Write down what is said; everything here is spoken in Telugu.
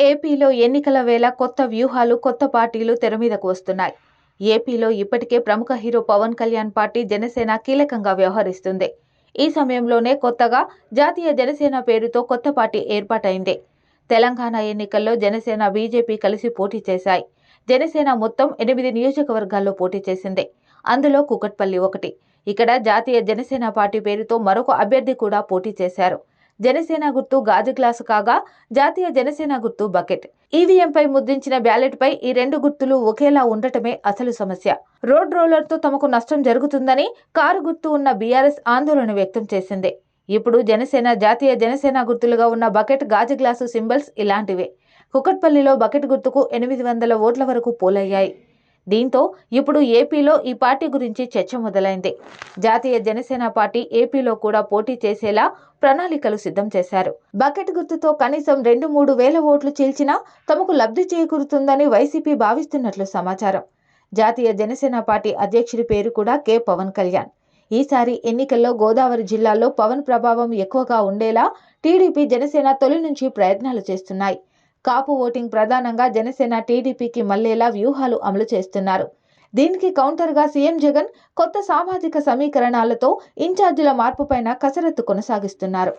ఏపీలో ఎన్నికల వేళ కొత్త వ్యూహాలు కొత్త పార్టీలు తెరమీదకు వస్తున్నాయి. ఏపీలో ఇప్పటికే ప్రముఖ హీరో పవన్ కళ్యాణ్ పార్టీ జనసేన కీలకంగా వ్యవహరిస్తుంది. ఈ సమయంలోనే కొత్తగా జాతీయ జనసేన పేరుతో కొత్త పార్టీ ఏర్పాటైంది. తెలంగాణ ఎన్నికల్లో జనసేన బీజేపీ కలిసి పోటీ చేశాయి. జనసేన మొత్తం ఎనిమిది నియోజకవర్గాల్లో పోటీ చేసింది. అందులో కుకట్పల్లి ఒకటి. ఇక్కడ జాతీయ జనసేన పార్టీ పేరుతో మరొక అభ్యర్థి కూడా పోటీ చేశారు. జనసేన గుర్తు గాజు గ్లాసు కాగా జాతీయ జనసేన గుర్తు బకెట్. ఈవీఎంపై ముద్రించిన బ్యాలెట్పై ఈ రెండు గుర్తులు ఒకేలా ఉండటమే అసలు సమస్య. రోడ్ రోలర్తో తమకు నష్టం జరుగుతుందని కారు గుర్తు ఉన్న బీఆర్ఎస్ ఆందోళన వ్యక్తం చేసింది. ఇప్పుడు జనసేన జాతీయ జనసేన గుర్తులుగా ఉన్న బకెట్ గాజు గ్లాసు సింబల్స్ ఇలాంటివే. కుకట్పల్లిలో బకెట్ గుర్తుకు ఎనిమిది వందల ఓట్ల వరకు పోలయ్యాయి. దీంతో ఇప్పుడు ఏపీలో ఈ పార్టీ గురించి చర్చ మొదలైంది. జాతీయ జనసేన పార్టీ ఏపీలో కూడా పోటీ చేసేలా ప్రణాళికలు సిద్ధం చేశారు. బకెట్ గుర్తుతో కనీసం రెండు మూడు వేల ఓట్లు చీల్చినా తమకు లబ్ధి చేకూరుతుందని వైసీపీ భావిస్తున్నట్లు సమాచారం. జాతీయ జనసేన పార్టీ అధ్యక్షుడి పేరు కూడా కె. పవన్ కళ్యాణ్. ఈసారి ఎన్నికల్లో గోదావరి జిల్లాలో పవన్ ప్రభావం ఎక్కువగా ఉండేలా టీడీపీ జనసేన తొలి నుంచి ప్రయత్నాలు చేస్తున్నాయి. కాపు ఓటింగ్ ప్రధానంగా జనసేన టీడీపీకి మళ్ళేలా వ్యూహాలు అమలు చేస్తున్నారు. దీనికి కౌంటర్గా సీఎం జగన్ కొత్త సామాజిక సమీకరణాలతో ఇన్ఛార్జీల మార్పుపైన కసరత్తు కొనసాగిస్తున్నారు.